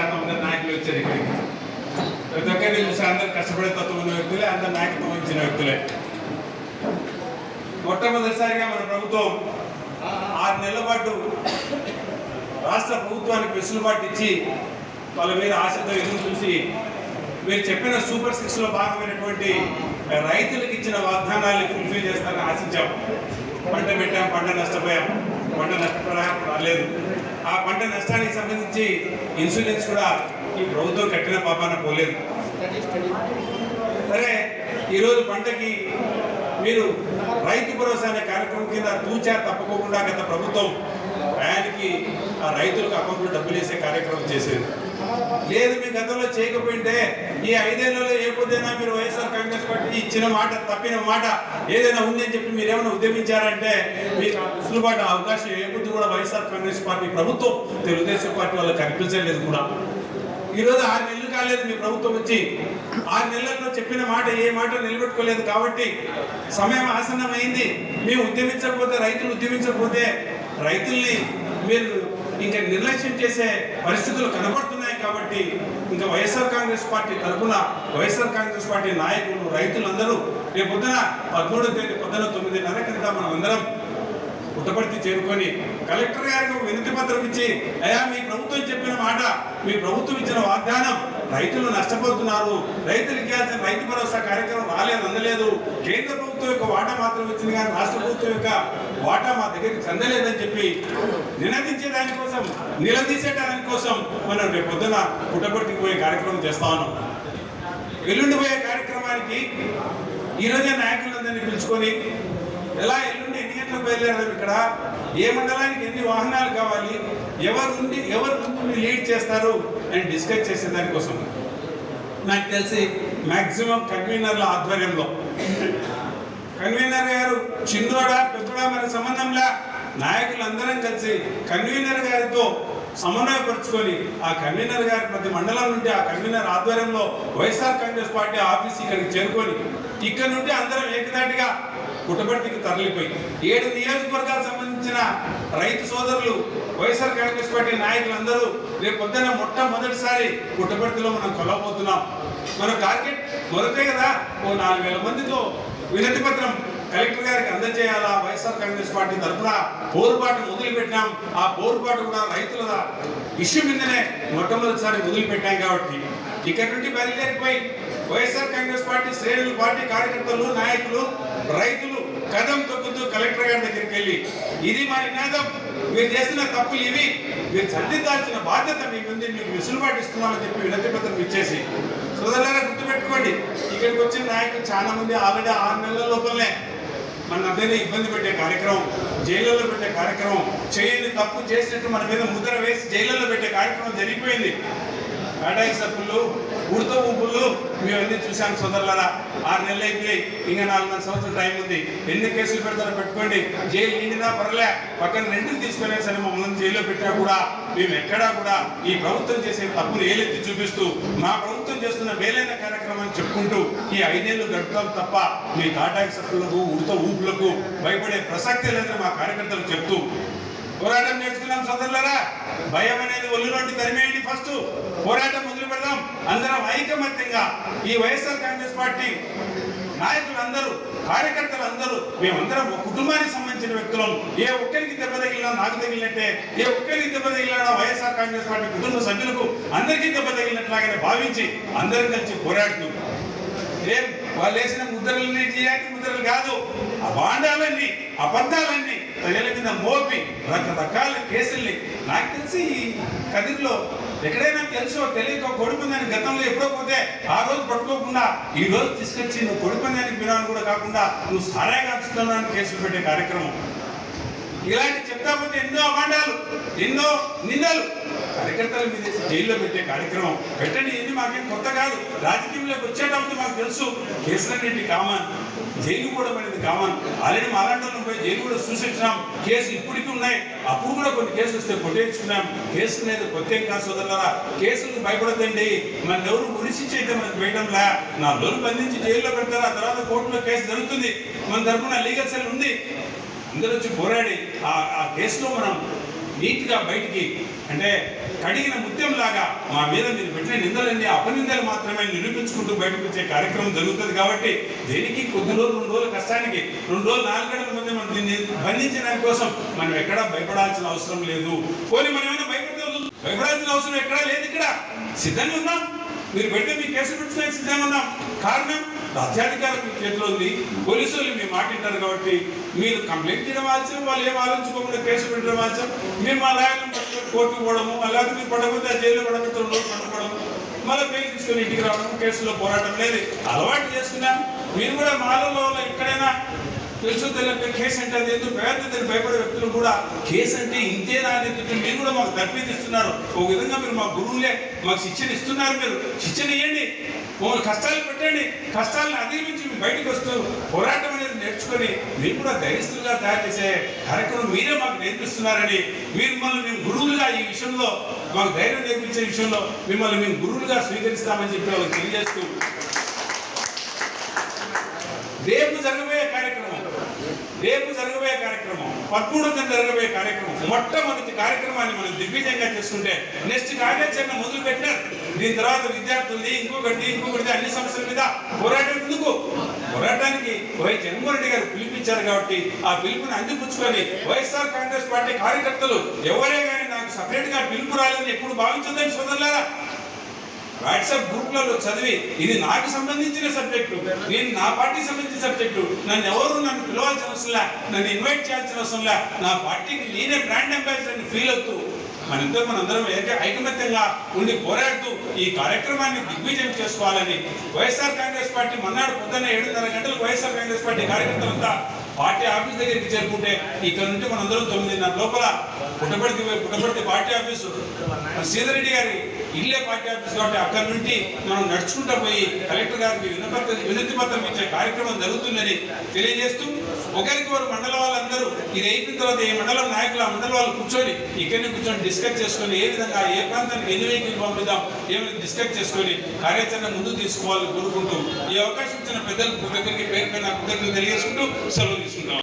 వచ్చారు ఇక్కడికి. ప్రతి ఒక్కరిని చూసి అందరు కష్టపడే తత్వం ఉన్న వ్యక్తులే అందరు నాయకత్వం ఇచ్చిన వ్యక్తులే. మొట్టమొదటిసారిగా మన ప్రభుత్వం ఆరు నెలల పాటు రాష్ట్ర ప్రభుత్వానికి వెసులుబాటు ఇచ్చి వాళ్ళ మీద ఆశతో ఎదురు చూసి మీరు చెప్పిన సూపర్ సిక్స్లో భాగమైనటువంటి రైతులకు ఇచ్చిన వాగ్దానాన్ని ఫుల్ఫిల్ చేస్తారని ఆశించాం. పంట పెట్టాం పంట నష్టపోయాం. పంట నష్టపరిహారం రాలేదు. ఆ పంట నష్టానికి సంబంధించి ఇన్సూరెన్స్ కూడా ఈ ప్రభుత్వం కట్టిన పాపాన పోలేదు. సరే ఈరోజు పంటకి మీరు రైతు భరోసా అనే కార్యక్రమం కింద తూచా తప్పకోకుండా గత ప్రభుత్వం టయానికి ఆ రైతులకు అకౌంట్లో డబ్బులు వేసే కార్యక్రమం చేసేది. లేదు మీ గతంలో చేయకపోయింటే ఈ ఐదేళ్ళలో ఏ పొద్దునా మీరు వైఎస్ఆర్ కాంగ్రెస్ పార్టీ ఇచ్చిన మాట తప్పిన మాట ఏదైనా ఉందని చెప్పి మీరు ఏమైనా ఉద్యమించారంటే మీకు అసలుబాటు అవకాశం ఏ పొద్దు కూడా వైఎస్ఆర్ కాంగ్రెస్ పార్టీ ప్రభుత్వం తెలుగుదేశం పార్టీ వాళ్ళకి కనిపించలేదు కూడా. ఈరోజు ఆరు నెలలు కాలేదు మీ ప్రభుత్వం వచ్చి. ఆరు నెలల్లో చెప్పిన మాట ఏ మాట నిలబెట్టుకోలేదు కాబట్టి సమయం ఆసన్నమైంది. మేము ఉద్యమించకపోతే రైతులు ఉద్యమించకపోతే రైతుల్ని మీరు ఇంకా నిర్లక్ష్యం చేసే పరిస్థితులు కనబడుతున్నాయి కాబట్టి ఇంకా వైఎస్ఆర్ కాంగ్రెస్ పార్టీ తరఫున వైఎస్ఆర్ కాంగ్రెస్ పార్టీ నాయకులు రైతులందరూ రేపు పొద్దున పదమూడు తేదీ పొద్దున తొమ్మిదిన్నర కింద మనం అందరం పుట్టపర్తి చేరుకొని కలెక్టర్ గారికి ఒక వినతి పత్రం ఇచ్చి అయా మీ ప్రభుత్వం చెప్పిన మాట మీ ప్రభుత్వం ఇచ్చిన వాగ్దానం రైతులు నష్టపోతున్నారు రైతులు ఇవ్వాల్సిన రైతు భరోసా కార్యక్రమం రాలేదు అందలేదు కేంద్ర ప్రభుత్వం యొక్క వాటా మాత్రం వచ్చింది కానీ రాష్ట్ర ప్రభుత్వం యొక్క వాటా మా దగ్గరికి చెందలేదని చెప్పి నినదించే దానికోసం నిలదీసే దానికోసం మనం రేపు పొద్దున పుట్టపర్తికి పోయే కార్యక్రమం చేస్తా ఉన్నాం. ఎల్లుండి పోయే కార్యక్రమానికి ఈరోజే నాయకులందరినీ పిలుచుకొని ఎలా ఎల్లుండి గంటలకు బయలుదేరదాం ఇక్కడ? ఏ మండలానికి ఎన్ని వాహనాలు కావాలి? ఎవరు ఉండి ఎవరు ముందు లీడ్ చేస్తారు? అని డిస్కస్ చేసే దానికోసం. నాకు తెలిసి మాక్సిమం కన్వీనర్ల ఆధ్వర్యంలో. కన్వీనర్ గారు చిన్నోడా పెద్దోడా మన సంబంధంలా నాయకులందరం కలిసి కన్వీనర్ గారితో సమన్వయపరుచుకొని ఆ కన్వీనర్ గారి ప్రతి మండలం నుండి ఆ కన్వీనర్ ఆధ్వర్యంలో వైఎస్ఆర్ కాంగ్రెస్ పార్టీ ఆఫీస్ ఇక్కడికి చేరుకొని ఇక్కడ నుండి అందరం ఏకదాటిగా పుట్టపర్తికి తరలిపోయి ఏడు నియోజకవర్గాలకు సంబంధించిన రైతు సోదరులు వైఎస్ఆర్ కాంగ్రెస్ పార్టీ నాయకులందరూ రేపు పొద్దున్న మొట్టమొదటిసారి పుట్టపర్తిలో మనం కొలవబోతున్నాం. మన టార్గెట్ మొదటే కదా ఓ నాలుగు వేల మందితో వినతి పత్రం కలెక్టర్ గారికి అందజేయాలా? వైఎస్ఆర్ కాంగ్రెస్ పార్టీ తరఫున పోరుబాటు మొదలుపెట్టాం ఆ పోరుబాటు కూడా రైతుల ఇష్యూ మీదనే మొట్టమొదటిసారి మొదలుపెట్టాం కాబట్టి. ఇక్కడ నుండి బయలుదేరిపోయి వైఎస్ఆర్ కాంగ్రెస్ పార్టీ శ్రేణులు పార్టీ కార్యకర్తలు నాయకులు రైతులు కదం తొక్కుతూ కలెక్టర్ గారి దగ్గరికి వెళ్ళి ఇది మా నినాదం మీరు చేసిన తప్పులు ఇవి. మీరు సరిదిద్దాల్సిన బాధ్యత మీకుంది. మీకు వెసులుబాటు ఇస్తున్నామని చెప్పి వినతి పత్రం ఇచ్చేసి. సోదరులారా గుర్తుపెట్టుకోండి ఇక్కడికి వచ్చిన నాయకులు చాలా మంది ఆల్రెడీ ఆరు నెలల లోపలనే మన అందరినీ ఇబ్బంది పెట్టే కార్యక్రమం జైళ్ళలో పెట్టే కార్యక్రమం చేయని తప్పు చేసినట్టు మన మీద ముద్ర వేసి జైళ్ళలో పెట్టే కార్యక్రమం జరిగిపోయింది. కాటాయి సభ్యులు ఉడత ఊపులు మేమన్నీ చూశాం సోదరులరా. ఆరు నెలలు అయిపోయి ఇంకా నాలుగున్నర సంవత్సరం టైం ఉంది. ఎన్ని కేసులు పెడతారో పెట్టుకోండి. జైలు నిండినా పర్లే పక్కన రెండుని తీసుకునే సరే మమ్మల్ని జైల్లో పెట్టినా కూడా మేము ఎక్కడా కూడా ఈ ప్రభుత్వం చేసే తప్పును ఏలెత్తి చూపిస్తూ మా ప్రభుత్వం చేస్తున్న మేలైన కార్యక్రమాన్ని చెప్పుకుంటూ ఈ ఐదేళ్ళు గడుపుతాం తప్ప మీ తాటాకి సప్పులకు ఉడత ఊపులకు భయపడే ప్రసక్తి లేదని మా కార్యకర్తలు చెప్తూ పోరాటం నేర్చుకున్నాం సోదరులరా. భయం అనేది ఒళ్ళులోంటి తరిమేయండి ఫస్ట్. పోరాటం మొదలు అందరం ఐకమత్యంగా ఈ వైఎస్ఆర్ కాంగ్రెస్ పార్టీ నాయకులందరూ కార్యకర్తలందరూ మేమందరం ఒక కుటుంబానికి సంబంధించిన వ్యక్తులం. ఏ ఒక్కరికి దెబ్బ తగిలినా నాకు తగిలినట్టే. ఏ ఒక్కరికి దెబ్బ తగిలినా వైఎస్ఆర్ కాంగ్రెస్ పార్టీ కుటుంబ సభ్యులకు అందరికీ దెబ్బ తగిలినట్లాగానే భావించి అందరం కలిసి పోరాడుతూ ఏం? వాళ్ళు వేసిన ముద్రలన్నీ టీఆర్టీ ముద్రలు కాదు. ఆ బాండాలన్నీ అబద్ధాలన్నీ ప్రజల మీద మోపి రకరకాల కేసుల్ని. నాకు తెలిసి ఈ కదిరిలో ఎక్కడైనా తెలుసో తెలియక కొడుకుందని గతంలో ఎప్పుడో పోతే ఆ రోజు పట్టుకోకుండా ఈ రోజు తీసుకొచ్చి నువ్వు కొడుకుందానికి వినాలని కూడా కాకుండా నువ్వు సారాగా కేసులు పెట్టే కార్యక్రమం. ఇలాంటి చెప్తా పోతే ఎన్నో అభాండాలు ఎన్నో నిందలు. కార్యకర్తల మీద జైల్లో పెట్టే కార్యక్రమం. పెట్టండి ఇది మాకేం కొత్త కాదు. రాజకీయంలోకి వచ్చేటప్పుడు మాకు తెలుసు కేసులన్నింటి కామన్ జైలు కూడా పడింది కామన్. ఆల్రెడీ మాలాంటి పోయి జైలు కూడా సూచించినాం కేసు ఇప్పటికీ ఉన్నాయి. అప్పుడు కూడా కొన్ని కేసులు వస్తే కొట్టేసుకున్నాం కేసు అనేది కొత్త ఏం కాదు సోదరులారా కేసులకు భయపడదండి మన ఎవరు ఉరిశించి అయితే మనకు వేయడంలా నా లోను బంధించి జైల్లో పెడతారు. ఆ తర్వాత కోర్టులో కేసు జరుగుతుంది. మన తరఫున లీగల్ సెల్ ఉంది. అందరూ వచ్చి పోరాడి ఆ ఆ కేసులో మనం నీట్గా బయటికి అంటే కడిగిన ముత్యం లాగా మా మీద మీరు పెట్టిన నిందలన్నీ అపనిందలు మాత్రమే నిరూపించుకుంటూ బయటకు వచ్చే కార్యక్రమం జరుగుతుంది కాబట్టి దేనికి కొద్ది రోజులు రెండు రోజుల కష్టానికి రెండు రోజులు నాలుగు గంటల ముందే మనం దీన్ని బంధించిన దానికోసం మనం ఎక్కడా భయపడాల్సిన అవసరం లేదు. పోనీ మనం ఏమైనా భయపడితే భయపడాల్సిన అవసరం ఎక్కడా లేదు ఇక్కడ. సిద్ధంగా ఉన్నాం. మీరు పెడితే మీ కేసు పెట్టడానికి సిద్ధంగా కారణం రాజ్యాధికారం మీ చేతిలో ఉంది. పోలీసులు మీ మాట వింటారు కాబట్టి మీరు కంప్లైంట్ చేయడం ఆలస్యం వాళ్ళు ఏం ఆలోచించుకోకుండా కేసు పెట్టడం ఆలస్యం. మేము మా లాయర్లను పట్టుకొని కోర్టుకు పోవడము అలాగే మీరు పడకపోతే ఆ జైల్లో పడకపోతే రోజు పడకపోవడం మళ్ళీ బెయిల్ తీసుకొని ఇంటికి రావడం కేసులో పోరాటం లేదు. అలవాటు చేసుకున్నాం. మీరు కూడా మాలలో ఎక్కడైనా తెలుసు తెలియక కేసు అంటే అది ఎందుకు? పేద భయపడే వ్యక్తులు కూడా కేసు అంటే ఇంతేనా అని మీరు కూడా మాకు తర్ఫీదిస్తున్నారు ఒక విధంగా మీరు మా గురువులే మాకు శిక్షణ ఇస్తున్నారు మీరు. శిక్షణ ఇవ్వండి మమ్మల్ని కష్టాలు పెట్టండి. కష్టాలను అధిగమించి మేము బయటకు వస్తూ పోరాటం అనేది నేర్చుకొని మీరు కూడా ధైర్యస్తులుగా తయారు చేసే కార్యక్రమం మీరే మాకు నేర్పిస్తున్నారని మిమ్మల్ని మేము గురువులుగా ఈ విషయంలో మాకు ధైర్యం నేర్పించే విషయంలో మిమ్మల్ని మేము గురువులుగా స్వీకరిస్తామని చెప్పి వాళ్ళకి తెలియజేస్తూ రేపు జరగబోయే రేపు జరగబోయే కార్యక్రమం పదమూడు జరగబోయే కార్యక్రమం మొట్టమొదటి కార్యక్రమాన్ని మనం దిగ్విజయంగా చేసుకుంటే నెక్స్ట్ కార్యాచరణ మొదలు పెట్టారు దీని తర్వాత విద్యార్థుల్ని ఇంకొకటి ఇంకొకటి అన్ని సమస్యల మీద పోరాటం ఎందుకు? పోరాటానికి వై జగన్మోహన్ గారు పిలిపించారు కాబట్టి ఆ పిలుపుని అందిపుచ్చుకొని వైఎస్ఆర్ కాంగ్రెస్ పార్టీ కార్యకర్తలు ఎవరే కానీ నాకు సపరేట్గా పిలుపు రాలేదని ఎప్పుడు భావించొద్దని సోదరులారా? వాట్సాప్ గ్రూప్లలో చదివి ఇది నాకు సంబంధించిన సబ్జెక్టు నేను నా పార్టీకి సంబంధించిన సబ్జెక్టు నన్ను ఎవరు నన్ను పిలవాల్సిన అవసరం లే నన్ను ఇన్వైట్ చేయాల్సిన అవసరం లే నా పార్టీకి నేనే బ్రాండ్ అంబాసిడర్ ఫీల్ అవుతూ మన ఇద్దరు మనందరం ఏక ఐకమత్యంగా ఉండి పోరాడుతూ ఈ కార్యక్రమాన్ని దిగ్విజయం చేసుకోవాలని వైఎస్ఆర్ కాంగ్రెస్ పార్టీ మన్నాడు పొద్దున్న ఏడున్నర గంటలకు వైఎస్ఆర్ కాంగ్రెస్ పార్టీ కార్యకర్తలంతా పార్టీ ఆఫీస్ దగ్గరికి చేరుకుంటే ఇక్కడ నుంచి మనందరం తొమ్మిదిన్నర లోపల పుట్టబడి పుట్టబడి పార్టీ ఆఫీసు. సీతారెడ్డి గారి ఇల్లే పార్టీ ఆఫీస్ కాబట్టి అక్కడ నుండి మనం నడుచుకుంటూ పోయి కలెక్టర్ గారికి వినపత్ర వినతి పత్రం ఇచ్చే కార్యక్రమం జరుగుతుందని తెలియజేస్తూ ఒకరికి వారు మండల వాళ్ళందరూ ఇది అయిపోయిన తర్వాత ఏ మండలం నాయకులు ఆ మండలం వాళ్ళు కూర్చొని ఇక్కడనే కూర్చొని డిస్కస్ చేసుకొని ఏ విధంగా ఏ ప్రాంతానికి ఎన్ని వెహికల్ పంపిద్దాం ఏమైనా డిస్కస్ చేసుకొని కార్యాచరణ ముందు తీసుకోవాలని కోరుకుంటూ ఈ అవకాశం ఇచ్చిన పెద్దలు దగ్గరికి పేరు పైన కృతజ్ఞతలు తెలియజేసుకుంటూ సెలవు తీసుకుంటాం